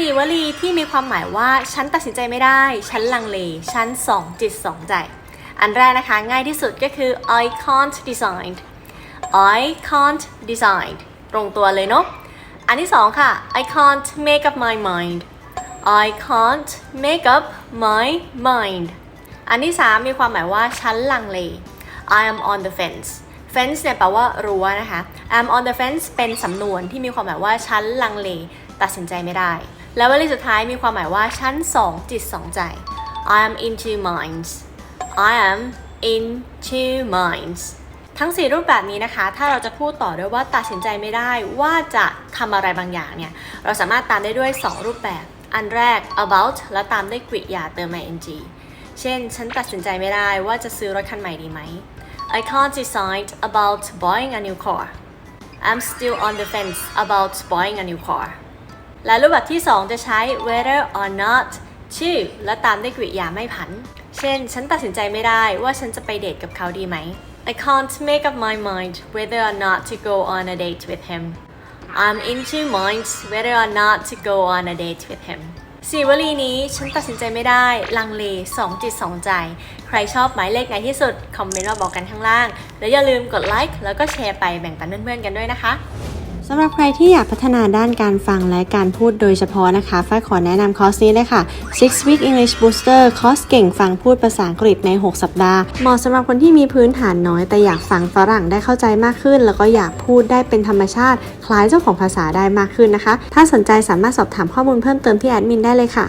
สี่วลีที่มีความหมายว่า ฉันตัดสินใจไม่ได้ ฉันลังเล ฉันสองจิตสองใจ อันแรกนะคะ ง่ายที่สุดก็คือ I can't decide I can't decide ตรงตัวเลยเนาะอันที่สองค่ะ I can't make up my mind I can't make up my mind อันที่สามมีความหมายว่า ฉันลังเล I am on the fence fence เนี่ยแปลว่ารั้วนะคะ I'm on the fence เป็นสำนวนที่มีความหมายว่าฉันลังเล ตัดสินใจไม่ได้ แล้ววลีสุดท้ายมีความหมายว่าฉันสองจิตสองใจ I am in two minds I am in two minds ทั้ง 4 รูปแบบนี้นะคะ ถ้าเราจะพูดต่อด้วยว่าตัดสินใจไม่ได้ว่าจะทำอะไรบางอย่างเนี่ย เราสามารถตามได้ด้วย 2 รูปแบบ อันแรก about แล้วตามด้วยกริยาเติม ing เช่น ฉันตัดสินใจไม่ได้ว่าจะซื้อรถคันใหม่ดีไหม I can't decide about buying a new car I'm still on the fence about buying a new car และรูปแบบที่ 2 จะใช้ whether or not to และตามด้วยกริยาไม่ผัน เช่น ฉันตัดสินใจไม่ได้ว่าฉันจะไปเดทกับเขาดีไหม I can't make up my mind whether or not to go on a date with him I'm in two minds whether or not to go on a date with him สี่วลีนี้ฉันตัดสินใจไม่ได้ ลังเลสองจิตสองใจ ใครชอบหมายเลขไหนที่สุด คอมเมนต์มาบอกกันข้างล่าง แล้วอย่าลืมกดไลค์แล้วก็แชร์ไปแบ่งปันเพื่อนๆกันด้วยนะคะ สำหรับใครที่อยากพัฒนาด้านการฟังและการพูดโดยเฉพาะนะคะฝ้ายขอแนะนำคอร์สนี้เลยค่ะ Six Week English Booster คอร์สเก่งฟังพูดภาษาอังกฤษใน 6 สัปดาห์ เหมาะสำหรับคนที่มีพื้นฐานน้อย แต่อยากฟังฝรั่งได้เข้าใจมากขึ้น แล้วก็อยากพูดได้เป็นธรรมชาติ คล้ายเจ้าของภาษาได้มากขึ้นนะคะ ถ้าสนใจสามารถสอบถามข้อมูลเพิ่มเติมที่แอดมินได้เลยค่ะ